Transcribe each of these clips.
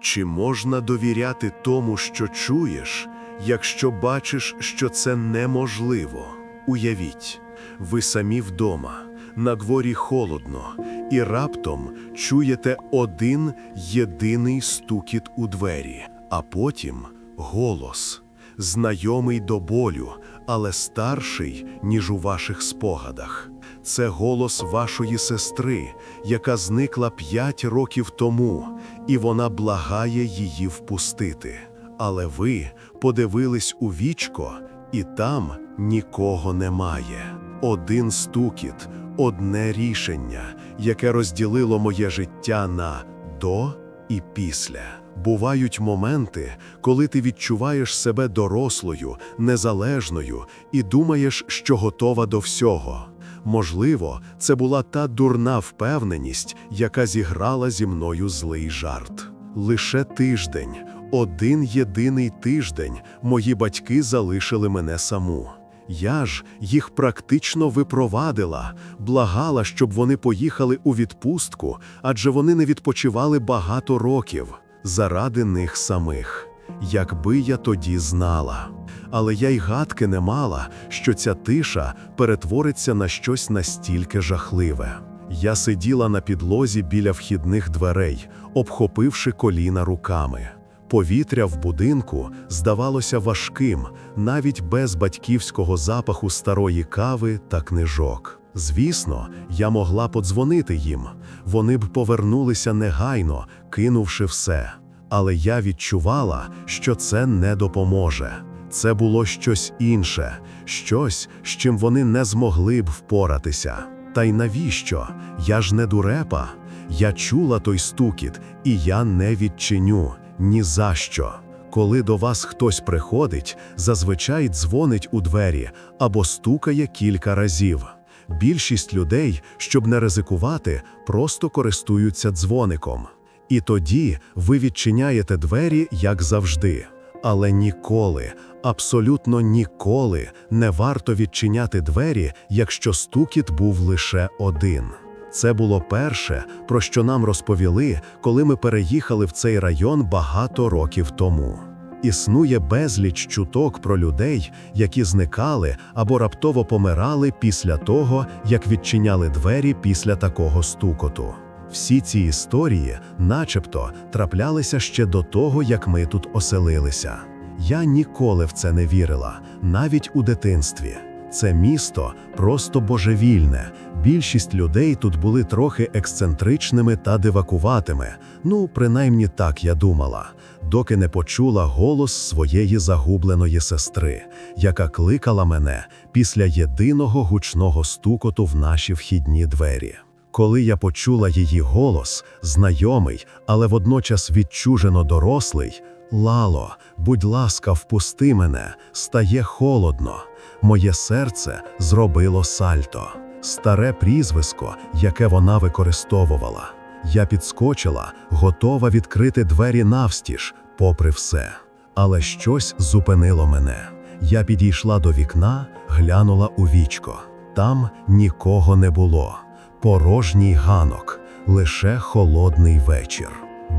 Чи можна довіряти тому, що чуєш, якщо бачиш, що це неможливо? Уявіть, ви самі вдома, на дворі холодно, і раптом чуєте один єдиний стукіт у двері, а потім голос, знайомий до болю, але старший, ніж у ваших спогадах. Це голос вашої сестри, яка зникла п'ять років тому, і вона благає її впустити. Але ви подивились у вічко, і там нікого немає. Один стукіт, одне рішення, яке розділило моє життя на до і після. Бувають моменти, коли ти відчуваєш себе дорослою, незалежною і думаєш, що готова до всього. Можливо, це була та дурна впевненість, яка зіграла зі мною злий жарт. Лише тиждень, один єдиний тиждень, мої батьки залишили мене саму. Я ж їх практично випровадила, благала, щоб вони поїхали у відпустку, адже вони не відпочивали багато років заради них самих. Якби я тоді знала. Але я й гадки не мала, що ця тиша перетвориться на щось настільки жахливе. Я сиділа на підлозі біля вхідних дверей, обхопивши коліна руками. Повітря в будинку здавалося важким, навіть без батьківського запаху старої кави та книжок. Звісно, я могла подзвонити їм. Вони б повернулися негайно, кинувши все. Але я відчувала, що це не допоможе. Це було щось інше, щось, з чим вони не змогли б впоратися. Та й навіщо? Я ж не дурепа. Я чула той стукіт, і я не відчиню ні за що. Коли до вас хтось приходить, зазвичай дзвонить у двері або стукає кілька разів. Більшість людей, щоб не ризикувати, просто користуються дзвоником. І тоді ви відчиняєте двері, як завжди. Але ніколи, абсолютно ніколи не варто відчиняти двері, якщо стукіт був лише один. Це було перше, про що нам розповіли, коли ми переїхали в цей район багато років тому. Існує безліч чуток про людей, які зникали або раптово помирали після того, як відчиняли двері після такого стукоту. Всі ці історії, начебто, траплялися ще до того, як ми тут оселилися. Я ніколи в це не вірила, навіть у дитинстві. Це місто просто божевільне. Більшість людей тут були трохи ексцентричними та дивакуватими. Ну, принаймні так я думала, доки не почула голос своєї загубленої сестри, яка кликала мене після єдиного гучного стукоту в наші вхідні двері. Коли я почула її голос, знайомий, але водночас відчужено дорослий, Лало, будь ласка, впусти мене, стає холодно. Моє серце зробило сальто, старе прізвисько, яке вона використовувала. Я підскочила, готова відкрити двері навстіж, попри все. Але щось зупинило мене. Я підійшла до вікна, глянула у вічко. Там нікого не було. Порожній ганок, лише холодний вечір.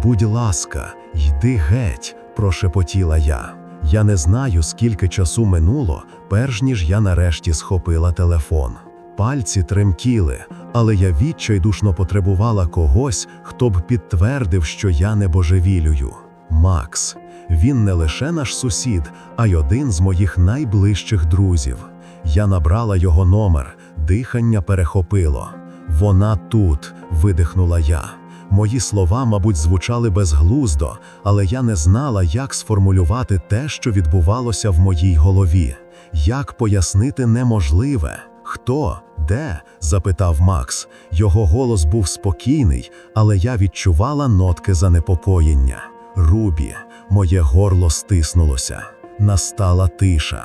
Будь ласка, йди геть, прошепотіла я. Я не знаю, скільки часу минуло, перш ніж я нарешті схопила телефон. Пальці тремтіли, але я відчайдушно потребувала когось, хто б підтвердив, що я не божевілюю. Макс. Він не лише наш сусід, а й один з моїх найближчих друзів. Я набрала його номер, дихання перехопило. Вона тут, видихнула я. Мої слова, мабуть, звучали безглуздо, але я не знала, як сформулювати те, що відбувалося в моїй голові, як пояснити неможливе. Хто, де? запитав Макс. Його голос був спокійний, але я відчувала нотки занепокоєння. Рубі, моє горло стиснулося. Настала тиша,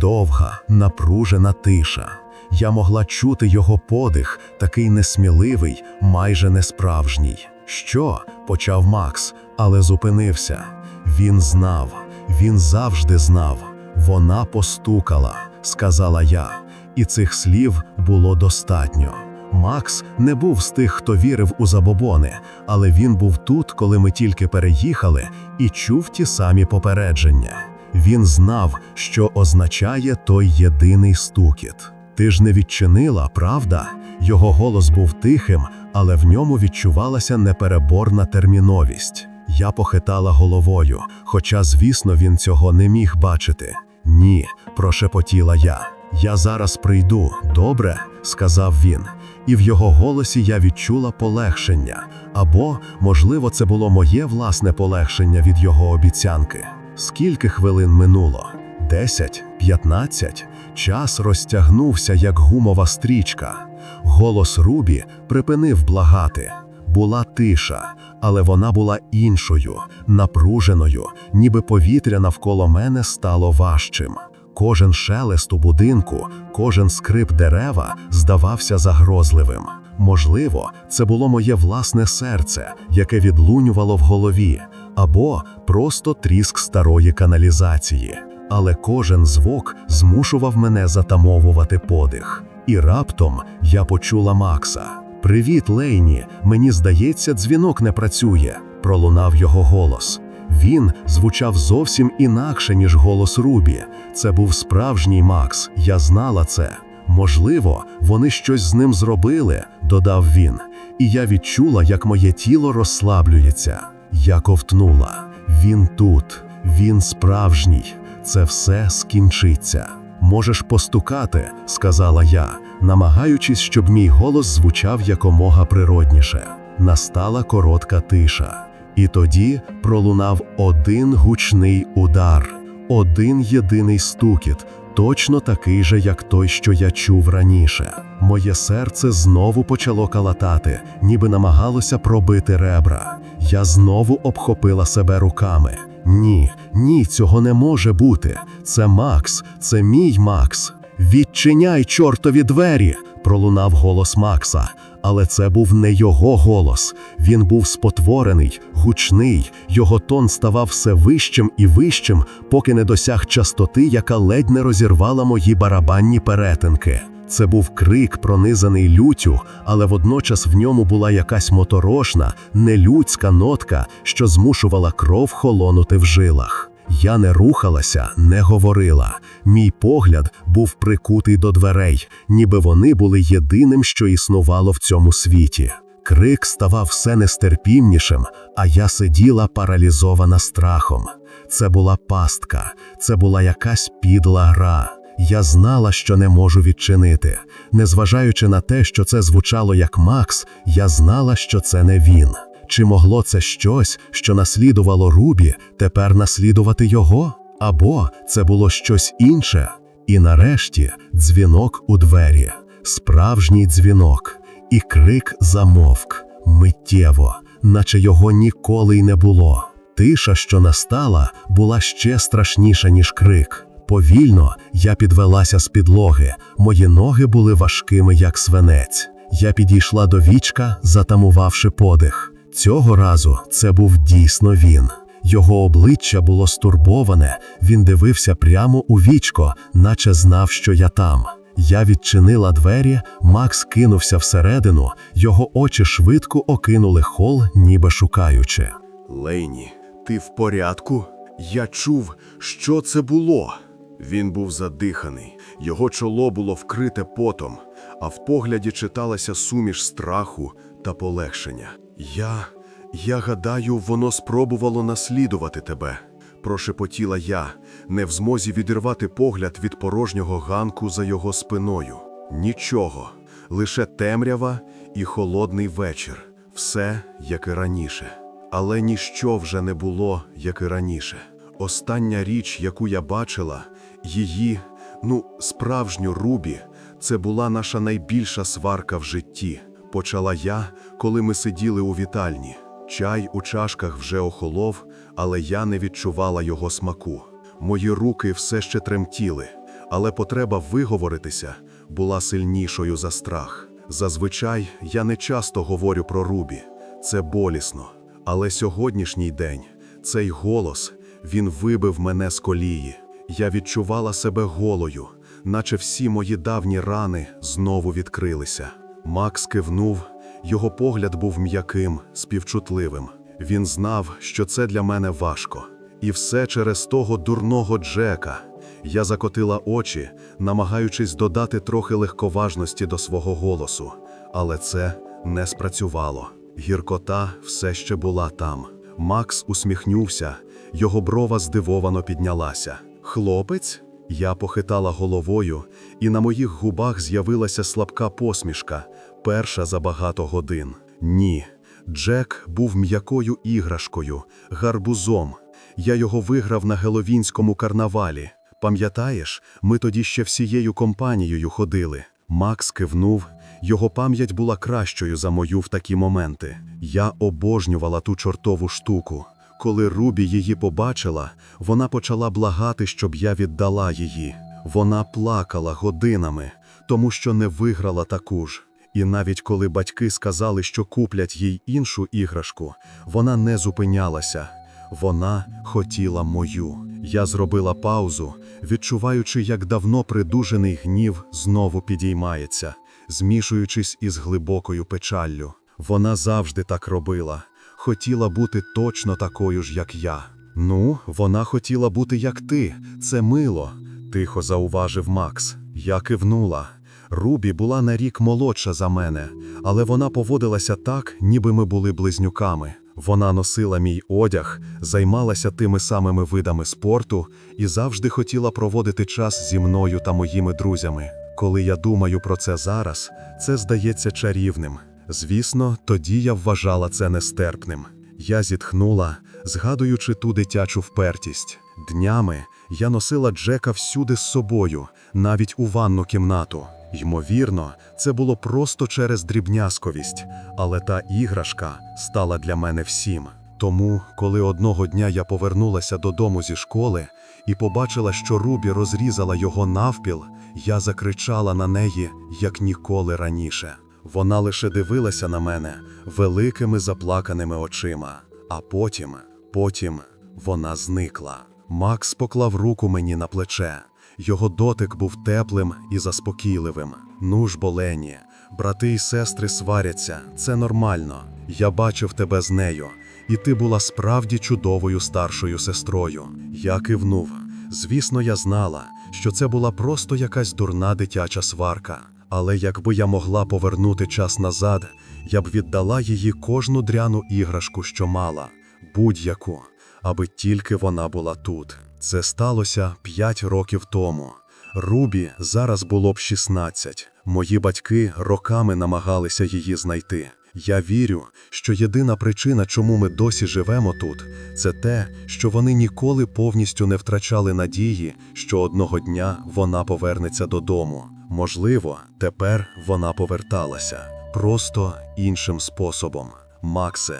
довга, напружена тиша. Я могла чути його подих, такий несміливий, майже несправжній. Що? почав Макс, але зупинився. Він знав, він завжди знав. Вона постукала, сказала я, і цих слів було достатньо. Макс не був з тих, хто вірив у забобони, але він був тут, коли ми тільки переїхали, і чув ті самі попередження. Він знав, що означає той єдиний стукіт. Ти ж не відчинила, правда? Його голос був тихим, але в ньому відчувалася непереборна терміновість. Я похитала головою, хоча, звісно, він цього не міг бачити. Ні, прошепотіла я. Я зараз прийду, добре, сказав він, і в його голосі я відчула полегшення. Або, можливо, це було моє власне полегшення від його обіцянки. Скільки хвилин минуло? Десять, п'ятнадцять. Час розтягнувся, як гумова стрічка. Голос Рубі припинив благати. Була тиша, але вона була іншою, напруженою, ніби повітря навколо мене стало важчим. Кожен шелест у будинку, кожен скрип дерева здавався загрозливим. Можливо, це було моє власне серце, яке відлунювало в голові, або просто тріск старої каналізації. Але кожен звук змушував мене затамовувати подих. І раптом я почула Макса. Привіт, Лейні. Мені здається, дзвінок не працює, пролунав його голос. Він звучав зовсім інакше, ніж голос Рубі. Це був справжній Макс, я знала це. Можливо, вони щось з ним зробили, додав він, і я відчула, як моє тіло розслаблюється. Я ковтнула. Він тут, він справжній, це все скінчиться. Можеш постукати, сказала я, намагаючись, щоб мій голос звучав якомога природніше. Настала коротка тиша. І тоді пролунав один гучний удар, один єдиний стукіт, точно такий же, як той, що я чув раніше. Моє серце знову почало калатати, ніби намагалося пробити ребра. Я знову обхопила себе руками. Ні, ні, цього не може бути. Це Макс, це мій Макс. Відчиняй чортові двері! пролунав голос Макса. Але це був не його голос. Він був спотворений, гучний, його тон ставав все вищим і вищим, поки не досяг частоти, яка ледь не розірвала мої барабанні перетинки. Це був крик, пронизаний люттю, але водночас в ньому була якась моторошна, нелюдська нотка, що змушувала кров холонути в жилах. Я не рухалася, не говорила. Мій погляд був прикутий до дверей, ніби вони були єдиним, що існувало в цьому світі. Крик ставав все нестерпімнішим, а я сиділа паралізована страхом. Це була пастка, це була якась підла гра. Я знала, що не можу відчинити. Незважаючи на те, що це звучало як Макс, я знала, що це не він. Чи могло це щось, що наслідувало Рубі, тепер наслідувати його? Або це було щось інше? І нарешті дзвінок у двері, справжній дзвінок, і крик замовк миттєво, наче його ніколи й не було. Тиша, що настала, була ще страшніша, ніж крик. Повільно я підвелася з підлоги, мої ноги були важкими, як свинець. Я підійшла до вічка, затамувавши подих. Цього разу це був дійсно він. Його обличчя було стурбоване, він дивився прямо у вічко, наче знав, що я там. Я відчинила двері, Макс кинувся всередину, його очі швидко окинули хол, ніби шукаючи. Лейні, ти в порядку? Я чув, що це було. Він був задиханий, його чоло було вкрите потом, а в погляді читалася суміш страху та полегшення. Я, я гадаю, воно спробувало наслідувати тебе, прошепотіла я, не в змозі відірвати погляд від порожнього ганку за його спиною. Нічого, лише темрява і холодний вечір, все як і раніше. Але ніщо вже не було, як і раніше. Остання річ, яку я бачила, її, ну, справжню Рубі, це була наша найбільша сварка в житті. Почала я, коли ми сиділи у вітальні. Чай у чашках вже охолов, але я не відчувала його смаку. Мої руки все ще тремтіли, але потреба виговоритися була сильнішою за страх. Зазвичай я не часто говорю про Рубі, це болісно. Але сьогоднішній день, цей голос, він вибив мене з колії. Я відчувала себе голою, наче всі мої давні рани знову відкрилися. Макс кивнув, його погляд був м'яким, співчутливим. Він знав, що це для мене важко. І все через того дурного Джека. Я закотила очі, намагаючись додати трохи легковажності до свого голосу, але це не спрацювало. Гіркота все ще була там. Макс усміхнувся, його брова здивовано піднялася. Хлопець? Я похитала головою, і на моїх губах з'явилася слабка посмішка, перша за багато годин. Ні, Джек був м'якою іграшкою, гарбузом. Я його виграв на геловінському карнавалі. Пам'ятаєш, ми тоді ще всією компанією ходили. Макс кивнув, його пам'ять була кращою за мою в такі моменти. Я обожнювала ту чортову штуку. Коли Рубі її побачила, вона почала благати, щоб я віддала її. Вона плакала годинами, тому що не виграла таку ж. І навіть коли батьки сказали, що куплять їй іншу іграшку, вона не зупинялася. Вона хотіла мою. Я зробила паузу, відчуваючи, як давно придужений гнів знову підіймається, змішуючись із глибокою печаллю. Вона завжди так робила, хотіла бути точно такою ж, як я. Ну, вона хотіла бути як ти, це мило, тихо зауважив Макс. Я кивнула. Рубі була на рік молодша за мене, але вона поводилася так, ніби ми були близнюками. Вона носила мій одяг, займалася тими самими видами спорту і завжди хотіла проводити час зі мною та моїми друзями. Коли я думаю про це зараз, це здається чарівним. Звісно, тоді я вважала це нестерпним. Я зітхнула, згадуючи ту дитячу впертість. Днями я носила Джека всюди з собою, навіть у ванну кімнату. Ймовірно, це було просто через дрібнязковість, але та іграшка стала для мене всім. Тому, коли одного дня я повернулася додому зі школи і побачила, що Рубі розрізала його навпіл, я закричала на неї, як ніколи раніше. Вона лише дивилася на мене великими заплаканими очима, а потім, потім вона зникла. Макс поклав руку мені на плече. Його дотик був теплим і заспокійливим. Ну ж, болені, брати і сестри сваряться, це нормально. Я бачив тебе з нею, і ти була справді чудовою старшою сестрою. Я кивнув. Звісно, я знала, що це була просто якась дурна дитяча сварка. Але якби я могла повернути час назад, я б віддала її кожну дряну іграшку, що мала, будь-яку, аби тільки вона була тут. Це сталося п'ять років тому. Рубі зараз було б 16. Мої батьки роками намагалися її знайти. Я вірю, що єдина причина, чому ми досі живемо тут, це те, що вони ніколи повністю не втрачали надії, що одного дня вона повернеться додому. Можливо, тепер вона поверталася просто іншим способом. Максе,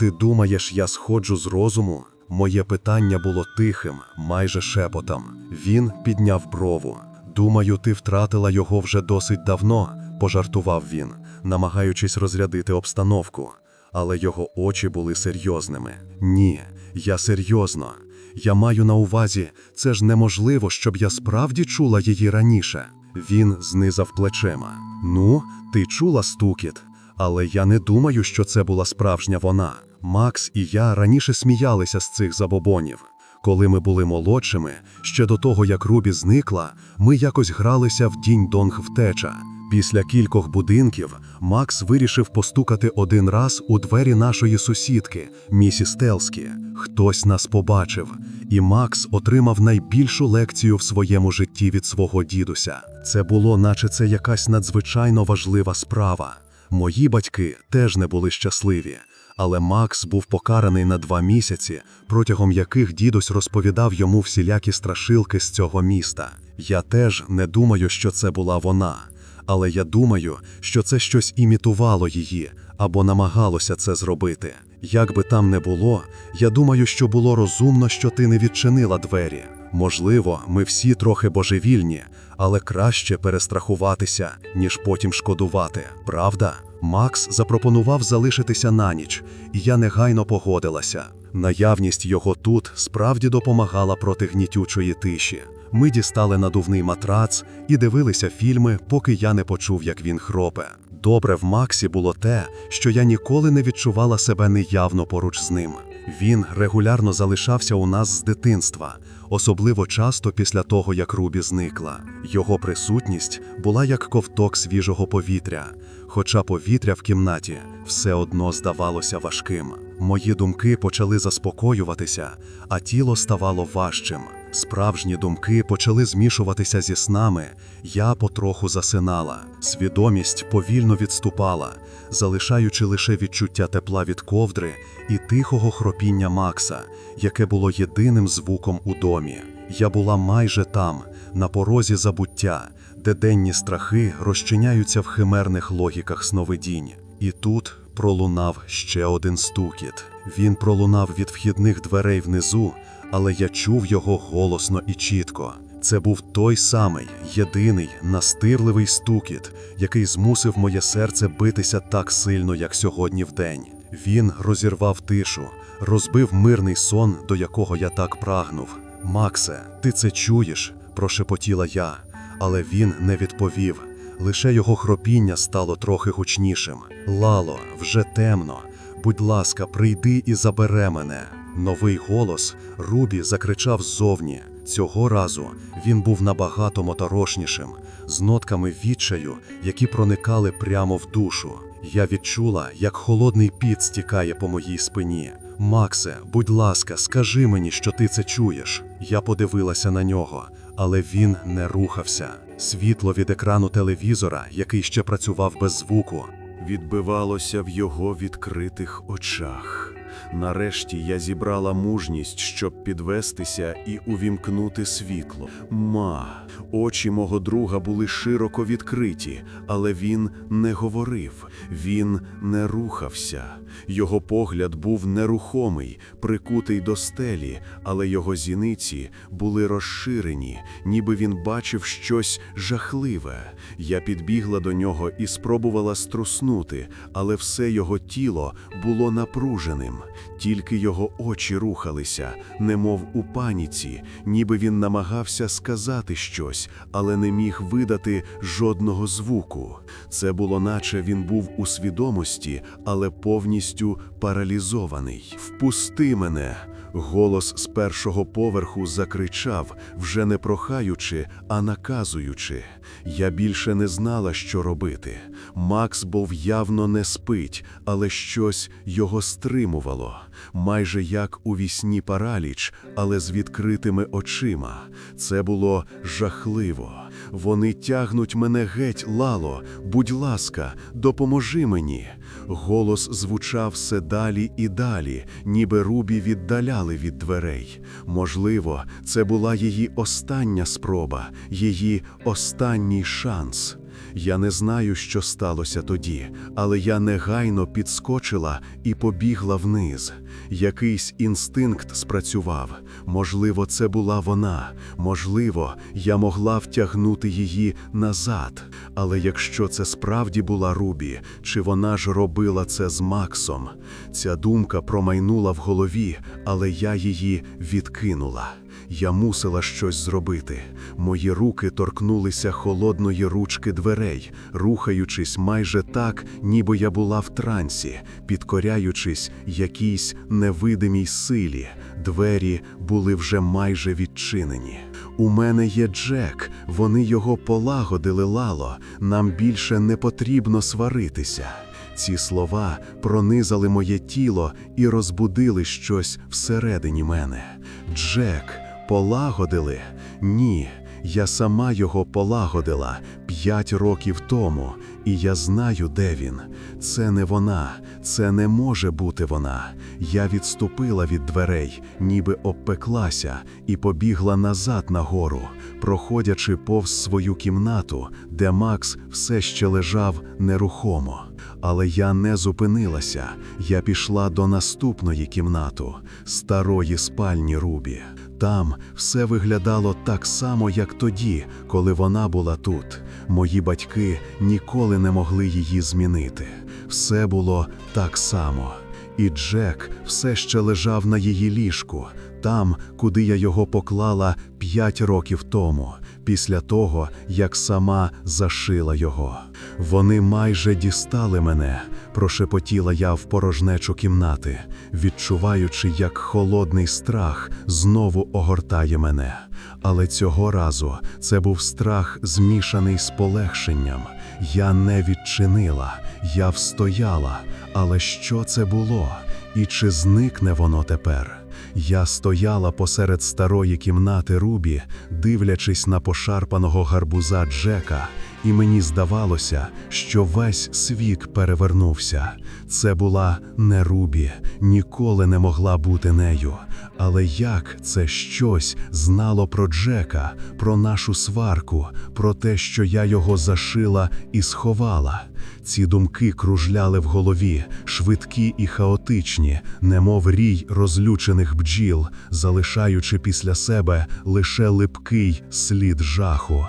ти думаєш, я сходжу з розуму? Моє питання було тихим, майже шепотом. Він підняв брову. Думаю, ти втратила його вже досить давно, пожартував він, намагаючись розрядити обстановку. Але його очі були серйозними. Ні, я серйозно. Я маю на увазі, це ж неможливо, щоб я справді чула її раніше. Він знизав плечима. Ну, ти чула стукіт, але я не думаю, що це була справжня вона. Макс і я раніше сміялися з цих забобонів. Коли ми були молодшими, ще до того як Рубі зникла, ми якось гралися в дінь-донг втеча. Після кількох будинків Макс вирішив постукати один раз у двері нашої сусідки, місіс Телскі. Хтось нас побачив, і Макс отримав найбільшу лекцію в своєму житті від свого дідуся. Це було, наче це якась надзвичайно важлива справа. Мої батьки теж не були щасливі. Але Макс був покараний на два місяці, протягом яких дідусь розповідав йому всілякі страшилки з цього міста. Я теж не думаю, що це була вона, але я думаю, що це щось імітувало її або намагалося це зробити. Як би там не було, я думаю, що було розумно, що ти не відчинила двері. Можливо, ми всі трохи божевільні, але краще перестрахуватися, ніж потім шкодувати, правда? Макс запропонував залишитися на ніч, і я негайно погодилася. Наявність його тут справді допомагала проти гнітючої тиші. Ми дістали надувний матрац і дивилися фільми, поки я не почув, як він хропе. Добре в Максі було те, що я ніколи не відчувала себе неявно поруч з ним. Він регулярно залишався у нас з дитинства, особливо часто після того, як Рубі зникла. Його присутність була як ковток свіжого повітря, хоча повітря в кімнаті все одно здавалося важким. Мої думки почали заспокоюватися, а тіло ставало важчим. Справжні думки почали змішуватися зі снами. Я потроху засинала. Свідомість повільно відступала, залишаючи лише відчуття тепла від ковдри і тихого хропіння Макса, яке було єдиним звуком у домі. Я була майже там, на порозі забуття, де денні страхи розчиняються в химерних логіках сновидінь. І тут пролунав ще один стукіт. Він пролунав від вхідних дверей внизу, але я чув його голосно і чітко. Це був той самий єдиний настирливий стукіт, який змусив моє серце битися так сильно, як сьогодні вдень. Він розірвав тишу, розбив мирний сон, до якого я так прагнув. Максе, ти це чуєш? прошепотіла я, але він не відповів. Лише його хропіння стало трохи гучнішим. Лало, вже темно. Будь ласка, прийди і забере мене. Новий голос Рубі закричав ззовні. Цього разу він був набагато моторошнішим, з нотками відчаю, які проникали прямо в душу. Я відчула, як холодний піт стікає по моїй спині. Максе, будь ласка, скажи мені, що ти це чуєш. Я подивилася на нього, але він не рухався. Світло від екрану телевізора, який ще працював без звуку, відбивалося в його відкритих очах. Нарешті я зібрала мужність, щоб підвестися і увімкнути світло. Ма, очі мого друга були широко відкриті, але він не говорив, він не рухався. Його погляд був нерухомий, прикутий до стелі, але його зіниці були розширені, ніби він бачив щось жахливе. Я підбігла до нього і спробувала струснути, але все його тіло було напруженим. Тільки його очі рухалися, немов у паніці, ніби він намагався сказати щось, але не міг видати жодного звуку. Це було, наче він був у свідомості, але повністю паралізований. Впусти мене! Голос з першого поверху закричав, вже не прохаючи, а наказуючи. Я більше не знала, що робити. Макс був явно не спить, але щось його стримувало, майже як у вісні параліч, але з відкритими очима. Це було жахливо. Вони тягнуть мене геть, лало. Будь ласка, допоможи мені. Голос звучав все далі і далі, ніби Рубі віддаляли від дверей. Можливо, це була її остання спроба, її останній шанс. Я не знаю, що сталося тоді, але я негайно підскочила і побігла вниз. Якийсь інстинкт спрацював. Можливо, це була вона. Можливо, я могла втягнути її назад. Але якщо це справді була Рубі, чи вона ж робила це з Максом? Ця думка промайнула в голові, але я її відкинула. Я мусила щось зробити. Мої руки торкнулися холодної ручки дверей, рухаючись майже так, ніби я була в трансі, підкоряючись якійсь невидимій силі. Двері були вже майже відчинені. У мене є Джек, вони його полагодили лало. Нам більше не потрібно сваритися. Ці слова пронизали моє тіло і розбудили щось всередині мене. Джек, полагодили? Ні, я сама його полагодила п'ять років тому, і я знаю, де він. Це не вона, це не може бути вона. Я відступила від дверей, ніби обпеклася, і побігла назад нагору, проходячи повз свою кімнату, де Макс все ще лежав нерухомо. Але я не зупинилася. Я пішла до наступної кімнату, старої спальні Рубі. Там все виглядало так само, як тоді, коли вона була тут. Мої батьки ніколи не могли її змінити. Все було так само. і Джек все ще лежав на її ліжку, там, куди я його поклала п'ять років тому, після того, як сама зашила його. Вони майже дістали мене, прошепотіла я в порожнечу кімнати, відчуваючи, як холодний страх знову огортає мене. Але цього разу це був страх, змішаний з полегшенням. Я не відчинила, я встояла. Але що це було? І чи зникне воно тепер? Я стояла посеред старої кімнати Рубі, дивлячись на пошарпаного гарбуза Джека, і мені здавалося, що весь світ перевернувся. Це була не Рубі, ніколи не могла бути нею. Але як це щось знало про Джека, про нашу сварку, про те, що я його зашила і сховала? Ці думки кружляли в голові, швидкі і хаотичні, немов рій розлючених бджіл, залишаючи після себе лише липкий слід жаху.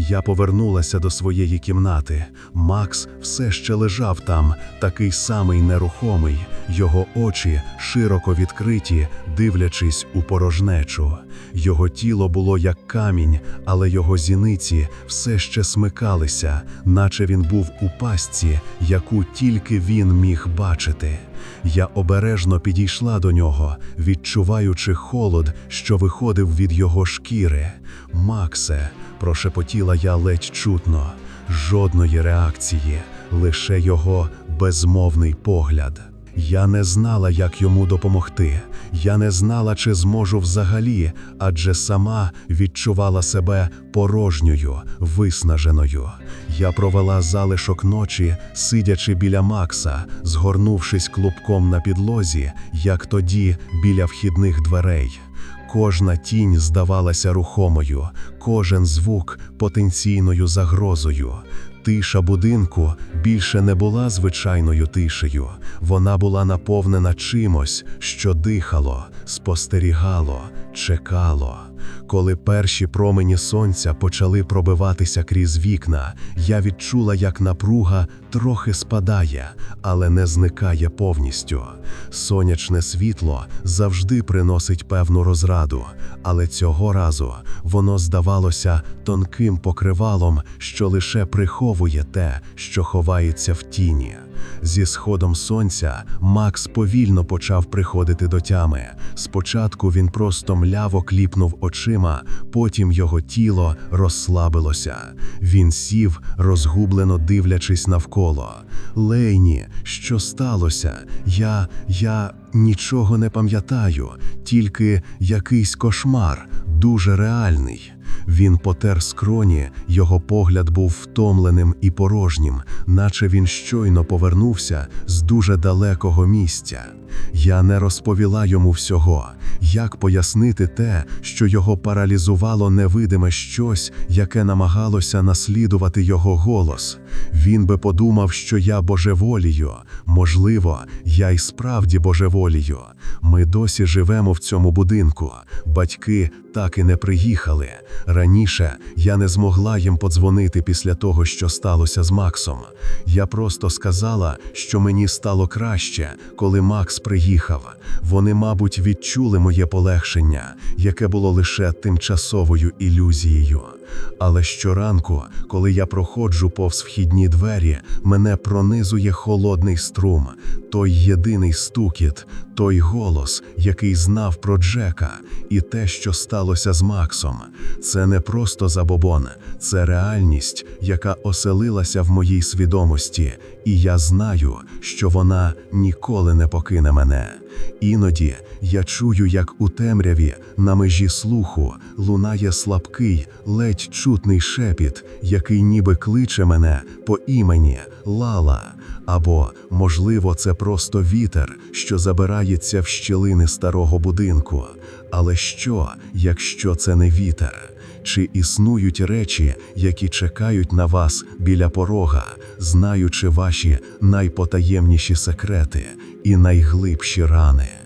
Я повернулася до своєї кімнати. Макс все ще лежав там, такий самий нерухомий, його очі широко відкриті, дивлячись у порожнечу. Його тіло було як камінь, але його зіниці все ще смикалися, наче він був у пастці, яку тільки він міг бачити. Я обережно підійшла до нього, відчуваючи холод, що виходив від його шкіри. Максе, прошепотіла я ледь чутно, жодної реакції, лише його безмовний погляд. Я не знала, як йому допомогти. Я не знала, чи зможу взагалі, адже сама відчувала себе порожньою, виснаженою. Я провела залишок ночі, сидячи біля Макса, згорнувшись клубком на підлозі, як тоді біля вхідних дверей. Кожна тінь здавалася рухомою, кожен звук потенційною загрозою. Тиша будинку більше не була звичайною тишею, вона була наповнена чимось, що дихало, спостерігало, чекало. Коли перші промені сонця почали пробиватися крізь вікна, я відчула, як напруга трохи спадає, але не зникає повністю. Сонячне світло завжди приносить певну розраду, але цього разу воно здавалося тонким покривалом, що лише приховує те, що ховається в тіні. Зі сходом сонця Макс повільно почав приходити до тями. Спочатку він просто мляво кліпнув очима, потім його тіло розслабилося. Він сів, розгублено дивлячись навколо. Лейні, що сталося? Я, я нічого не пам'ятаю, тільки якийсь кошмар, дуже реальний. Він потер скроні, його погляд був втомленим і порожнім, наче він щойно повернувся з дуже далекого місця. Я не розповіла йому всього, як пояснити те, що його паралізувало невидиме щось, яке намагалося наслідувати його голос. Він би подумав, що я божеволію. Можливо, я й справді божеволію. Ми досі живемо в цьому будинку. Батьки так і не приїхали. Раніше я не змогла їм подзвонити після того, що сталося з Максом. Я просто сказала, що мені стало краще, коли Макс приїхав. Вони, мабуть, відчули моє полегшення, яке було лише тимчасовою ілюзією. Але щоранку, коли я проходжу повз вхідні двері, мене пронизує холодний струм, той єдиний стукіт, той голос, який знав про Джека, і те, що сталося з Максом. Це не просто забобон, це реальність, яка оселилася в моїй свідомості, і я знаю, що вона ніколи не покине мене. Іноді я чую, як у темряві на межі слуху лунає слабкий, ледь чутний шепіт, який ніби кличе мене по імені Лала. Або, можливо, це просто вітер, що забирається в щілини старого будинку. Але що, якщо це не вітер? Чи існують речі, які чекають на вас біля порога, знаючи ваші найпотаємніші секрети і найглибші рани?